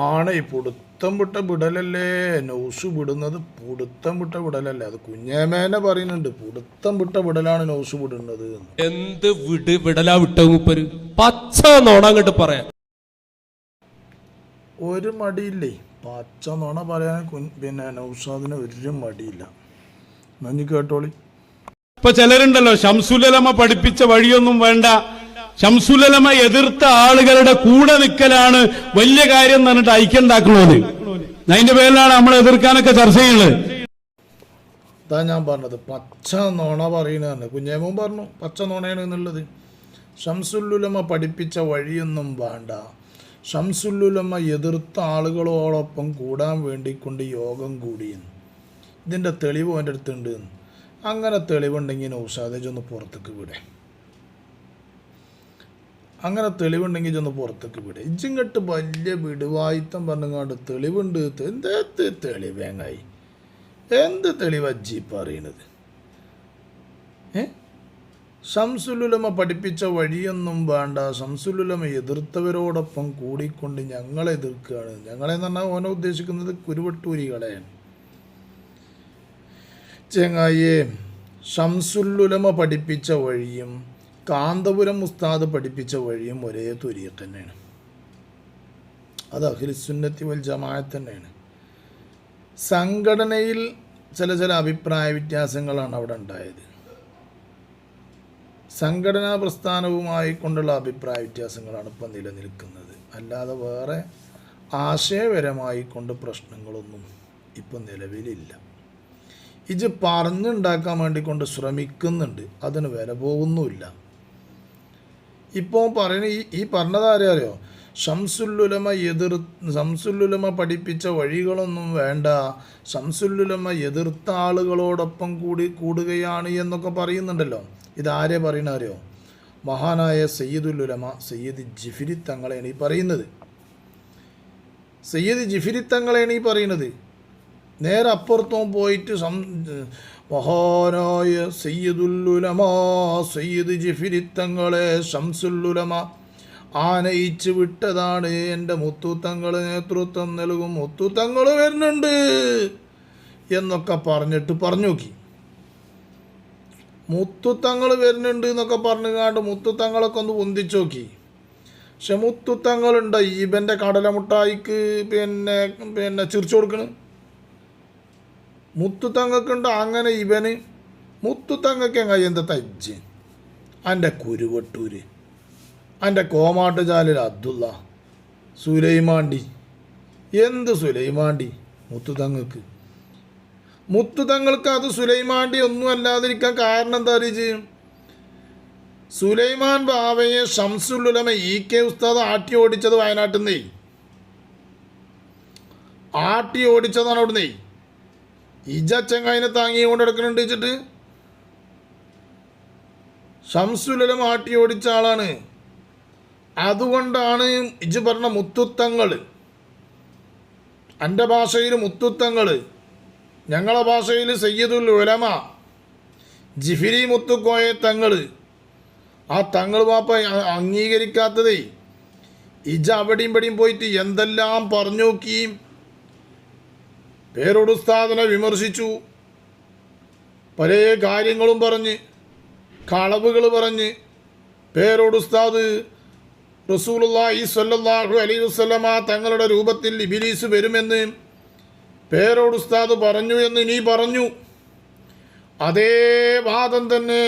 ആണ് ഈ പുടുത്തം വിട്ട വിടലല്ലേ? നൗസ് വിടുന്നത് പുടുത്തം വിട്ട വിടലല്ലേ? അത് കുഞ്ഞേമേനെ പറയുന്നുണ്ട് പുടുത്തം വിട്ട വിടലാണ് നൗസ് വിടുന്നത് എന്ന്. എന്ത് വിട് വിടലാ വിട്ട മൂപ്പര്? പച്ച നോണ അങ്ങോട്ട് പറയാം ഒരു മടിയില്ലേ? പച്ച നോണ പറയാൻ പിന്നെ നൗസാദിന് ഒരു മടിയില്ല. നന്ദി കേട്ടോളി. ഇപ്പൊ ചിലരുണ്ടല്ലോ ഷംസുലമ പഠിപ്പിച്ച വഴിയൊന്നും വേണ്ട. ഷംസുലമ എതിർത്ത ആളുകളുടെ കൂടെ നിൽക്കലാണ് വലിയ കാര്യം എന്ന് പറഞ്ഞിട്ട് ഐക്യണ്ടാക്കണോന്ന് അതിന്റെ പേരിലാണ് നമ്മൾ എതിർക്കാനൊക്കെ ചർച്ച ചെയ്യുന്നത്. ഞാൻ പറഞ്ഞത് പച്ച നോണ പറയുന്നതാണ് കുഞ്ഞേമോൻ പറഞ്ഞു പച്ച നോണയാണ് എന്നുള്ളത്. ഷംസുല്ലുലമ പഠിപ്പിച്ച വഴിയൊന്നും വേണ്ട. ഷംസുല്ലുലമ എതിർത്ത ആളുകളോടൊപ്പം കൂടാൻ വേണ്ടിക്കൊണ്ട് യോഗം കൂടിയെന്ന്. ഇതിന്റെ തെളിവ് എന്റെ അടുത്തുണ്ട് അങ്ങനെ തെളിവുണ്ടെങ്കിൽ നൗഷാദേജ് ഒന്ന് പുറത്തേക്ക് വിടേ. അങ്ങനെ തെളിവുണ്ടെങ്കിൽ ചെന്ന് പുറത്തേക്ക് വിടുക ഇജിങ്ങട്ട് വലിയ വിടുവായിത്തം പറഞ്ഞുകൊണ്ട് തെളിവുണ്ട്. എന്താ തെളിവേങ്ങായി? എന്ത് തെളിവജ്ജി പറയണത്? ഏ? ശംസുലുലമ പഠിപ്പിച്ച വഴിയൊന്നും വേണ്ട. ശംസുലുലമ എതിർത്തവരോടൊപ്പം കൂടിക്കൊണ്ട് ഞങ്ങളെ എതിർക്കുകയാണ്. ഞങ്ങളെ എന്ന് പറഞ്ഞാൽ ഓനെ ഉദ്ദേശിക്കുന്നത് കുരുവട്ടൂരികളെയാണ് ചെങ്ങായേ ശംസുല്ലുലമ പഠിപ്പിച്ച വഴിയും കാന്തപുരം ഉസ്താദ് പഠിപ്പിച്ച വഴിയും ഒരേ തുരിയ തന്നെയാണ്. അത് അഖിലിസുന്നത്തി വൽ ജമാഅത്ത് തന്നെയാണ്. സംഘടനയിൽ ചില ചില അഭിപ്രായ വ്യത്യാസങ്ങളാണ് അവിടെ ഉണ്ടായത്. സംഘടനാ പ്രസ്ഥാനവുമായി കൊണ്ടുള്ള അഭിപ്രായ വ്യത്യാസങ്ങളാണ് ഇപ്പം നിലനിൽക്കുന്നത്. അല്ലാതെ വേറെ ആശയപരമായി കൊണ്ട് പ്രശ്നങ്ങളൊന്നും ഇപ്പം നിലവിലില്ല. ഇത് പറഞ്ഞുണ്ടാക്കാൻ വേണ്ടി കൊണ്ട് ശ്രമിക്കുന്നുണ്ട്. അതിന് വില പോകുന്നുമില്ല. ഇപ്പോൾ പറയുന്ന ഈ ഈ പറഞ്ഞതാരെ അറിയോ ഷംസുല്ലുലമ എതിർ ഷംസുല്ലുലമ പഠിപ്പിച്ച വഴികളൊന്നും വേണ്ട. ഷംസുല്ലുലമ എതിർത്ത ആളുകളോടൊപ്പം കൂടി കൂടുകയാണ് എന്നൊക്കെ പറയുന്നുണ്ടല്ലോ. ഇതാരെ പറയണ അറിയോ മഹാനായ സയ്യിദുല്ലുലമ സയ്യിദ് ജിഫിരി തങ്ങളെയാണ് ഈ പറയുന്നത്. സയ്യിദ് ജിഫിരി തങ്ങളെയാണ് ഈ പറയുന്നത്. നേരെ അപ്പുറത്തും പോയിട്ട് സം മഹാനായ സയ്യിദുല്ലുലമ സയ്യിദ് ജിഫിരിത്തങ്ങളെ ഷംസുല്ലുലമ ആനയിച്ചു വിട്ടതാണ് എന്റെ മുത്തുത്തങ്ങൾ നേതൃത്വം നൽകും. മുത്തുത്തങ്ങൾ വരുന്നുണ്ട് എന്നൊക്കെ പറഞ്ഞിട്ട് പറഞ്ഞു നോക്കി. മുത്തുത്തങ്ങൾ വരുന്നുണ്ട് എന്നൊക്കെ പറഞ്ഞുകാണ്ട് മുത്തുത്തങ്ങളൊക്കെ ഒന്ന് പൊന്തിച്ചു നോക്കി. പക്ഷെ മുത്തുത്തങ്ങളുണ്ട്. ഈബന്റെ കടലമുട്ടായിക്ക് പിന്നെ പിന്നെ ചിരിച്ചു കൊടുക്കണ്. മുത്തുത്തങ്ങക്കുണ്ട് അങ്ങനെ ഇവന് മുത്തുത്തങ്ങക്ക് എങ്ങ എന്താ തജ്ജ്. എന്റെ കുരുവട്ടൂര്. എന്റെ കോമാട്ടുചാലിൽ അബ്ദുള്ള. സുലൈമാണ്ടി എന്ത് സുലൈമാണ്ടി മുത്തുതങ്ങൾക്ക് മുത്തുതങ്ങൾക്ക് അത് സുലൈമാണ്ടി ഒന്നും അല്ലാതിരിക്കാൻ കാരണം എന്താ അറിയിച്ച് സുലൈമാൻ ബാവയെ ഷംസുല്ലുലമ ഇ കെ ഉസ്താദ് ആട്ടി ഓടിച്ചത് വയനാട്ടിൽ നിന്നേ. ആട്ടി ഓടിച്ചതാണ് അവിടുന്നേ. ഇജ ചെങ്ങായിനെ താങ്ങി കൊണ്ട് എടുക്കുന്നുണ്ട് വെച്ചിട്ട്. ഷംസുലം ആട്ടി ഓടിച്ച ആളാണ്. അതുകൊണ്ടാണ് ഇജ് പറഞ്ഞ മുത്തുത്തങ്ങൾ. എന്റെ ഭാഷയിൽ മുത്തുത്തങ്ങൾ. ഞങ്ങളെ ഭാഷയിൽ സയ്യിദുൽ ഉലമ ജിഫിരി മുത്തുക്കോയ തങ്ങൾ. ആ തങ്ങൾ വാപ്പ അംഗീകരിക്കാത്തതേ ഇജ അവിടെയും ഇവിടെയും പോയിട്ട് എന്തെല്ലാം പറഞ്ഞു നോക്കി പേരോടുസ്താദിനെ വിമർശിച്ചു. പല കാര്യങ്ങളും പറഞ്ഞ് കളവുകൾ പറഞ്ഞ് പേരൊടുസ്താദ് റസൂലുള്ളാഹി സ്വല്ലല്ലാഹു അലി വസ്ലമ തങ്ങളുടെ രൂപത്തിൽ ഇബിലീസ് വരുമെന്ന് പേരോടുസ്താദ് പറഞ്ഞു എന്ന് നീ പറഞ്ഞു. അതേ വാദം തന്നെ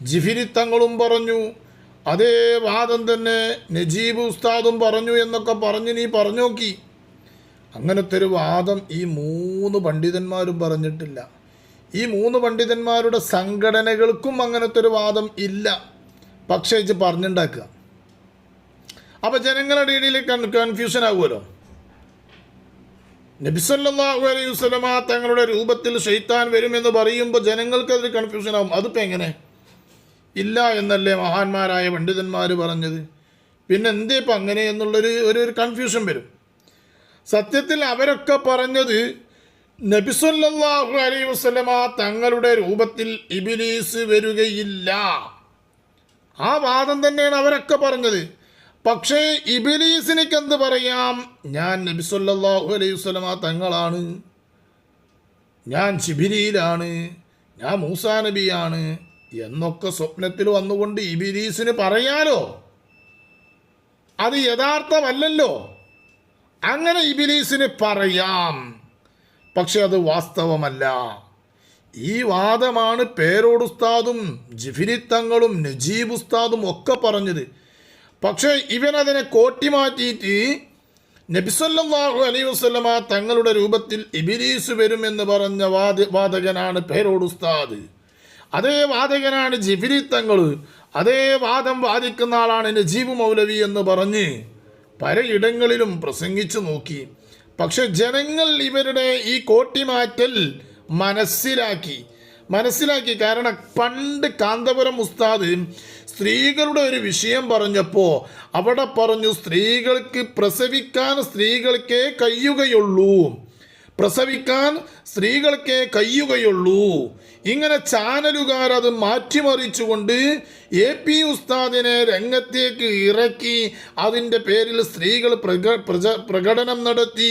ജിഫിരി തങ്ങളും പറഞ്ഞു. അതേ വാദം തന്നെ നജീബ് ഉസ്താദും പറഞ്ഞു എന്നൊക്കെ പറഞ്ഞ് നീ പറഞ്ഞു നോക്കി അങ്ങനത്തെ ഒരു വാദം ഈ മൂന്ന് പണ്ഡിതന്മാരും പറഞ്ഞിട്ടില്ല. ഈ മൂന്ന് പണ്ഡിതന്മാരുടെ സംഘടനകൾക്കും അങ്ങനത്തെ ഒരു വാദം ഇല്ല. പക്ഷേ ഇത് പറഞ്ഞുണ്ടാക്കുക. അപ്പോൾ ജനങ്ങളുടെ ഇടയിൽ കൺ- കൺഫ്യൂഷൻ ആകുമല്ലോ. നബിസല്ലാഹു അലൈഹി വസ്ലമ തങ്ങളുടെ രൂപത്തിൽ ഷെയ്ത്താൻ വരുമെന്ന് പറയുമ്പോൾ ജനങ്ങൾക്ക് അതിൽ കൺഫ്യൂഷൻ ആകും അതിപ്പോൾ എങ്ങനെ? ഇല്ല എന്നല്ലേ മഹാന്മാരായ പണ്ഡിതന്മാർ പറഞ്ഞത്. പിന്നെ എന്തേ ഇപ്പം അങ്ങനെ എന്നുള്ളൊരു ഒരു ഒരു കൺഫ്യൂഷൻ വരും. സത്യത്തിൽ അവരൊക്കെ പറഞ്ഞത് നബിസല്ലാഹു അലൈ വസ്ലമ തങ്ങളുടെ രൂപത്തിൽ ഇബിലീസ് വരികയില്ല. ആ വാദം തന്നെയാണ് അവരൊക്കെ പറഞ്ഞത്. പക്ഷേ ഇബിലീസിനേക്ക് എന്ത് പറയാം? ഞാൻ നബി സല്ലല്ലാഹു അലൈഹി വസല്ലമ തങ്ങളാണ്. ഞാൻ ശിബിരിയിലാണ് ഞാൻ മൂസാ നബിയാണ്. എന്നൊക്കെ സ്വപ്നത്തിൽ വന്നുകൊണ്ട് ഇബിലീസിന് പറയാലോ? അത് യഥാർത്ഥമല്ലല്ലോ. അങ്ങനെ ഇബിലീസിന് പറയാം. പക്ഷെ അത് വാസ്തവമല്ല. ഈ വാദമാണ് പേരോട് ഉസ്താദും ജിഫിരിത്തങ്ങളും നജീബ് ഉസ്താദും ഒക്കെ പറഞ്ഞത്. പക്ഷേ ഇവനതിനെ കോട്ടിമാറ്റിയിട്ട് നബിസല്ലാഹു അലൈ വസ്ലമ തങ്ങളുടെ രൂപത്തിൽ ഇബിലീസ് വരുമെന്ന് പറഞ്ഞ വാദ വാദകനാണ് പേരോട് ഉസ്താദ്. അതേ വാദകനാണ് ജിഫിരി തങ്ങൾ അതേ വാദം വാദിക്കുന്ന ആളാണ് നജീബ് മൗലവി എന്ന് പറഞ്ഞ് പലയിടങ്ങളിലും പ്രസംഗിച്ചു നോക്കി. പക്ഷെ ജനങ്ങൾ ഇവരുടെ ഈ കോട്ടിമാറ്റൽ മനസ്സിലാക്കി. മനസ്സിലാക്കി. കാരണം പണ്ട് കാന്തപുരം ഉസ്താദ് സ്ത്രീകളുടെ ഒരു വിഷയം പറഞ്ഞപ്പോൾ അവിടെ പറഞ്ഞു സ്ത്രീകൾക്ക് പ്രസവിക്കാൻ സ്ത്രീകൾക്കേ കഴിയുകയുള്ളൂ. പ്രസവിക്കാൻ സ്ത്രീകൾക്കേ കഴിയുകയുള്ളൂ. ഇങ്ങനെ ചാനലുകാർ അത് മാറ്റിമറിച്ചുകൊണ്ട് എ പി ഉസ്താദിനെ രംഗത്തേക്ക് ഇറക്കി അതിന്റെ പേരിൽ സ്ത്രീകൾ പ്രകടനം നടത്തി.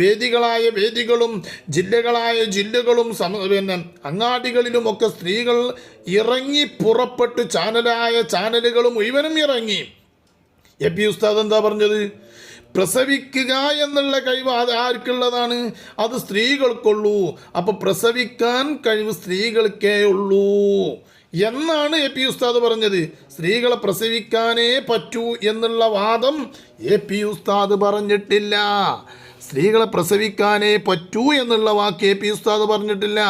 വേദികളായ വേദികളും ജില്ലകളായ ജില്ലകളും സമ പിന്നെ അങ്ങാടികളിലുമൊക്കെ സ്ത്രീകൾ ഇറങ്ങി പുറപ്പെട്ട് ചാനലായ ചാനലുകളും ഇവനും ഇറങ്ങി. എ പി ഉസ്താദ് എന്താ പറഞ്ഞത്? പ്രസവിക്കുക എന്നുള്ള കഴിവ് അത് ആർക്കുള്ളതാണ്? അത് സ്ത്രീകൾക്കുള്ളൂ. അപ്പൊ പ്രസവിക്കാൻ കഴിവ് സ്ത്രീകൾക്കേ ഉള്ളൂ. എന്നാണ് എ പി ഉസ്താദ് പറഞ്ഞത്. സ്ത്രീകളെ പ്രസവിക്കാനേ പറ്റൂ എന്നുള്ള വാദം എ പി ഉസ്താദ് പറഞ്ഞിട്ടില്ല. സ്ത്രീകളെ പ്രസവിക്കാനേ പറ്റൂ എന്നുള്ള വാക്ക് എ പി ഉസ്താദ് പറഞ്ഞിട്ടില്ല.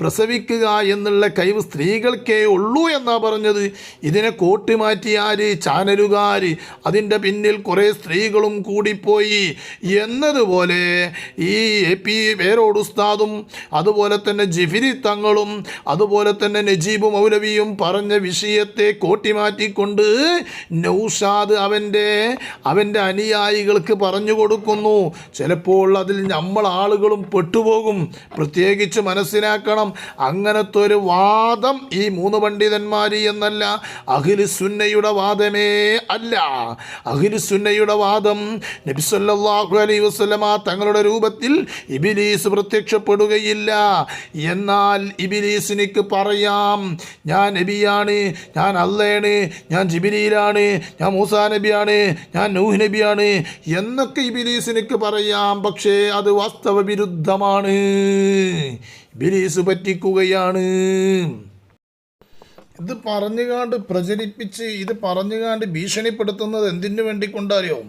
പ്രസവിക്കുക എന്നുള്ള കഴിവ് സ്ത്രീകൾക്കേ ഉള്ളൂ എന്നാ പറഞ്ഞത്. ഇതിനെ കോട്ടി മാറ്റിയാർ ചാനലുകാർ അതിന്റെ പിന്നിൽ കുറേ സ്ത്രീകളും കൂടിപ്പോയി. എന്നതുപോലെ ഈ എ പി വേരോട് ഉസ്താദും അതുപോലെ തന്നെ ജിഫിരി തങ്ങളും അതുപോലെ തന്നെ നജീബ് മൗലവിയും പറഞ്ഞ വിഷയത്തെ കോട്ടി മാറ്റിക്കൊണ്ട് നൗഷാദ് അവന്റെ അവന്റെ അനുയായികൾക്ക് പറഞ്ഞു കൊടുക്കുന്നു. ചിലപ്പോൾ അതിൽ നമ്മൾ ആളുകളും പെട്ടുപോകും. പ്രത്യേകിച്ച് മനസ്സിലാക്കണം അങ്ങനത്തെ ഒരു വാദം ഈ മൂന്ന് പണ്ഡിതന്മാർ എന്നല്ല അഖിലു സുന്നയുടെ വാദമേ അല്ല. അഖിലു സുന്നയുടെ വാദം നബിസല്ലാഹു അലൈഹി വസ്ലമ തങ്ങളുടെ രൂപത്തിൽ ഇബിലീസ് പ്രത്യക്ഷപ്പെടുകയില്ല. എന്നാൽ ഇബിലീസിനിക്ക് പറയാം ഞാൻ നബിയാണ് ഞാൻ അള്ളയാണ് ഞാൻ ജിബിലിയിലാണ് ഞാൻ മൂസാ നബിയാണ് ഞാൻ നൂഹ് നബിയാണ് എന്നൊക്കെ ഇബിലീസിനിക്ക് പറയാം. പക്ഷേ അത് വാസ്തവ വിരുദ്ധമാണ് ബിലീസ് പറ്റിക്കുകയാണ്. ഇത് പറഞ്ഞുകാണ്ട് പ്രചരിപ്പിച്ച് ഇത് പറഞ്ഞുകാണ്ട് ഭീഷണിപ്പെടുത്തുന്നത് എന്തിനു വേണ്ടി കൊണ്ടറിയോ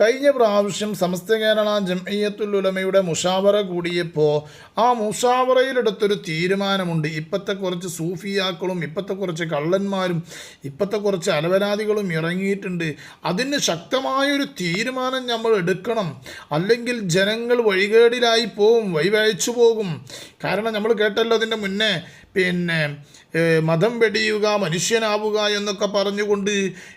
കഴിഞ്ഞ പ്രാവശ്യം സമസ്ത കേരള ജംഇയ്യത്തുൽ ഉലമയുടെ മുഷാവറ കൂടിയപ്പോൾ ആ മുഷാവറയിലെടുത്തൊരു തീരുമാനമുണ്ട്. ഇപ്പോഴത്തെ കുറച്ച് സൂഫിയാക്കളും ഇപ്പോഴത്തെ കുറച്ച് കള്ളന്മാരും ഇപ്പോഴത്തെ കുറച്ച് അലവരാദികളും ഇറങ്ങിയിട്ടുണ്ട്. അതിന് ശക്തമായൊരു തീരുമാനം നമ്മൾ എടുക്കണം. അല്ലെങ്കിൽ ജനങ്ങൾ വഴികേടിലായി പോവും വഴിവഴിച്ചു പോകും. കാരണം നമ്മൾ കേട്ടല്ലോ അതിന്റെ മുന്നേ പിന്നെ മതം വെടിയുക മനുഷ്യനാവുക എന്നൊക്കെ പറഞ്ഞുകൊണ്ട്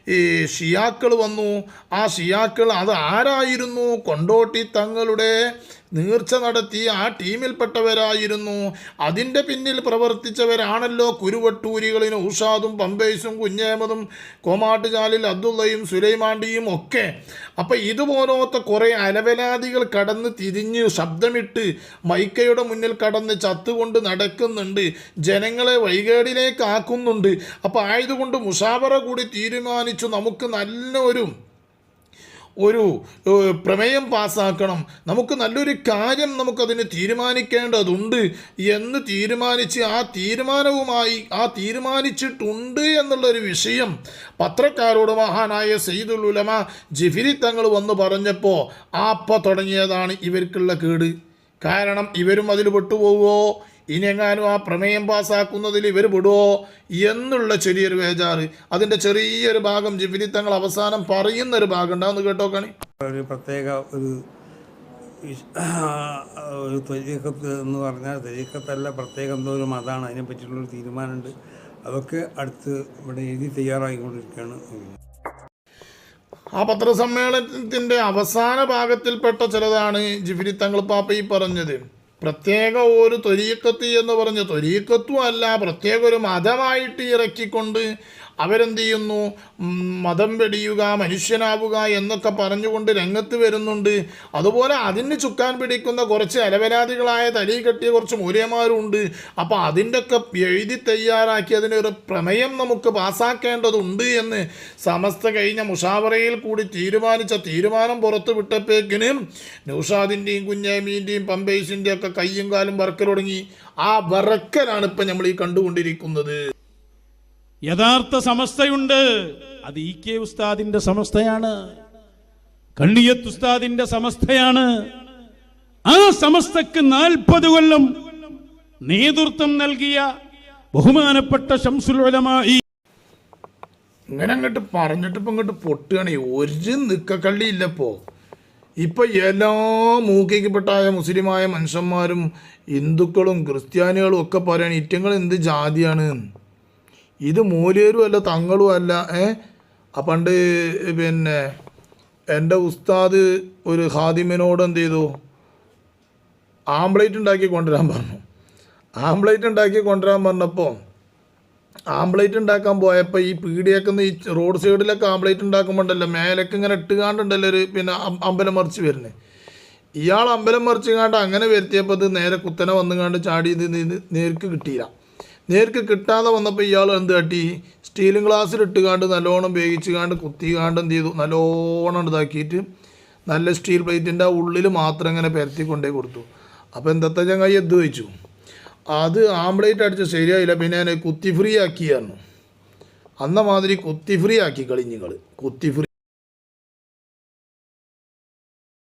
ഈ ഷിയാക്കൾ വന്നു. ആ ഷിയാക്കൾ അത് ആരായിരുന്നു? കൊണ്ടോട്ടി തങ്ങളുടെ നീർച്ച നടത്തി ആ ടീമിൽപ്പെട്ടവരായിരുന്നു. അതിന്റെ പിന്നിൽ പ്രവർത്തിച്ചവരാണല്ലോ കുരുവട്ടൂരികളിന് ഉഷാദും പമ്പേസും കുഞ്ഞേമതും കോമാട്ടുചാലിൽ അബ്ദുള്ളയും സുലൈമാണ്ടിയും ഒക്കെ. അപ്പം ഇതുപോലത്തെ കുറേ അലവലാദികൾ കടന്ന് തിരിഞ്ഞ് ശബ്ദമിട്ട് മൈക്കയുടെ മുന്നിൽ കടന്ന് ചത്തുകൊണ്ട് നടക്കുന്നുണ്ട്. ജനങ്ങളെ വൈകേടിലേക്ക് ആക്കുന്നുണ്ട്. അപ്പോൾ ആയതുകൊണ്ട് മുഷാവറ കൂടി തീരുമാനിച്ചു നമുക്ക് നല്ലൊരു ഒരു ഒരു പ്രമേയം പാസ്സാക്കണം. നമുക്ക് നല്ലൊരു കാര്യം നമുക്കതിന് തീരുമാനിക്കേണ്ടതുണ്ട് എന്ന് തീരുമാനിച്ച് ആ തീരുമാനവുമായി ആ തീരുമാനിച്ചിട്ടുണ്ട് എന്നുള്ളൊരു വിഷയം പത്രക്കാരോട് മഹാനായ സെയ്ദുൽ ഉലമ ജിഫിരി തങ്ങൾ വന്ന് പറഞ്ഞപ്പോൾ ആപ്പ തുടങ്ങിയതാണ് ഇവർക്കുള്ള കേട്. കാരണം ഇവരും അതിൽ പെട്ടുപോകുമോ ഇനിയെങ്ങാനും ആ പ്രമേയം പാസ്സാക്കുന്നതിൽ ഇവർ പെടുവോ എന്നുള്ള ചെറിയൊരു വേജാറ് അതിന്റെ ചെറിയൊരു ഭാഗം ജിഫിരി തങ്ങൾ അവസാനം പറയുന്നൊരു ഭാഗം ഉണ്ടാവുന്ന കേട്ടോ കണി. ഒരു പ്രത്യേക ഒരു ഒരു എന്ന് പറഞ്ഞാൽ ത്വരീക്കത്തല്ല പ്രത്യേകം എന്തോ ഒരു മതമാണ്. അതിനെ പറ്റിയിട്ടുള്ളൊരു തീരുമാനമുണ്ട്. അതൊക്കെ അടുത്ത് ഇവിടെ എഴുതി തയ്യാറായിക്കൊണ്ടിരിക്കുകയാണ് ആ പത്രസമ്മേളനത്തിന്റെ അവസാന ഭാഗത്തിൽപ്പെട്ട ചിലതാണ് ജിഫിരി തങ്ങൾ പാപ്പ ഈ പറഞ്ഞത്. പ്രത്യേക ഒരു തൊരീക്കത്ത് എന്ന് പറഞ്ഞ് തൊരീക്കത്വം അല്ല പ്രത്യേക ഒരു മതമായിട്ട് ഇറക്കിക്കൊണ്ട് അവരെന്ത് ചെയ്യുന്നു മതം വെടിയുക മനുഷ്യനാവുക എന്നൊക്കെ പറഞ്ഞുകൊണ്ട് രംഗത്ത് വരുന്നുണ്ട്. അതുപോലെ അതിന് ചുക്കാൻ പിടിക്കുന്ന കുറച്ച് അലവരാതികളായ തലി കെട്ടിയ കുറച്ച് മൂല്യന്മാരുണ്ട്. അപ്പോൾ അതിന്റെയൊക്കെ എഴുതി തയ്യാറാക്കി അതിനൊരു പ്രമേയം നമുക്ക് പാസ്സാക്കേണ്ടതുണ്ട് എന്ന് സമസ്ത കഴിഞ്ഞ മുഷാവറയിൽ കൂടി തീരുമാനിച്ച തീരുമാനം പുറത്തു വിട്ടപ്പേക്കിനും നൗഷാദിന്റെയും കുഞ്ഞാമീന്റെയും പമ്പേസിന്റെയും ഒക്കെ കയ്യും കാലും വറക്കൽ തുടങ്ങി ആ വറക്കലാണ് ഇപ്പം നമ്മൾ ഈ കണ്ടുകൊണ്ടിരിക്കുന്നത്. യഥാർത്ഥ സമസ്തയുണ്ട്. അത് ഇ കെ ഉസ്താദിന്റെ സമസ്തയാണ്. കണ്ണിയത്ത് ഉസ്താദിന്റെ സമസ്തയാണ്. ആ സമസ്തക്ക് നാൽപ്പത് കൊല്ലം നേതൃത്വം നൽകിയ ബഹുമാനപ്പെട്ട ശംസുലമായി ഇങ്ങനെ അങ്ങോട്ട് പറഞ്ഞിട്ട് ഇപ്പം ഇങ്ങോട്ട് പൊട്ടുകയാണ്. ഒരു നിക്കക്കള്ളി ഇല്ലപ്പോ ഇപ്പൊ എല്ലാ മൂക്കിക്കപ്പെട്ടായ മുസ്ലിമായ മനുഷ്യന്മാരും ഹിന്ദുക്കളും ക്രിസ്ത്യാനികളും ഒക്കെ പറയാണ് ഇറ്റങ്ങൾ എന്ത് ജാതിയാണ്? ഇത് മൂലേരും അല്ല തങ്ങളും അല്ല ഏ? പണ്ട് പിന്നെ എന്റെ ഉസ്താദ് ഒരു ഹാദിമിനോട് എന്ത് ചെയ്തു? ആംപ്ലേറ്റ് ഉണ്ടാക്കി കൊണ്ടുവരാൻ പറഞ്ഞു. ആംപ്ലേറ്റ് ഉണ്ടാക്കി കൊണ്ടുവരാൻ പറഞ്ഞപ്പോൾ ആംപ്ലേറ്റ് ഉണ്ടാക്കാൻ പോയപ്പോൾ ഈ പീടിയേക്കുന്ന ഈ റോഡ് സൈഡിലൊക്കെ ആംപ്ലേറ്റ് ഉണ്ടാക്കുമ്പോണ്ടല്ലോ മേലൊക്കെ ഇങ്ങനെ ഇട്ടുകാണ്ടുണ്ടല്ലോ ഒരു പിന്നെ അമ്പലം മറിച്ച് വരുന്നത്. ഇയാൾ അമ്പലം മറിച്ച് കാണ്ട് അങ്ങനെ വരുത്തിയപ്പോൾ ഇത് നേരെ കുത്തനെ വന്നുകാണ്ട് ചാടി ഇത് നേർക്ക് കിട്ടിയില്ല. നേർക്ക് കിട്ടാതെ വന്നപ്പോൾ ഇയാൾ എന്ത് കാട്ടി? സ്റ്റീലും ഗ്ലാസ്സിൽ ഇട്ടുകാണ്ട് നല്ലോണം വേവിച്ച് കാണ്ട് കുത്തി കാണ്ട് എന്ത് ചെയ്തു? നല്ലോണം ഇതാക്കിയിട്ട് നല്ല സ്റ്റീൽ പ്ലേറ്റിന്റെ ഉള്ളിൽ മാത്രം ഇങ്ങനെ പരത്തി കൊണ്ടേ കൊടുത്തു. അപ്പോൾ എന്തത്തെ ചങ്ങായി എന്ത് വെച്ചു? അത് ആംപ്ലേറ്റ് അടിച്ച് ശരിയായില്ല. പിന്നെ ഞാൻ കുത്തി ഫ്രീ ആക്കിയായിരുന്നു അന്ന മാതിരി കുത്തി ഫ്രീ ആക്കി കളിഞ്ഞുങ്ങൾ കുത്തി ഫ്രീ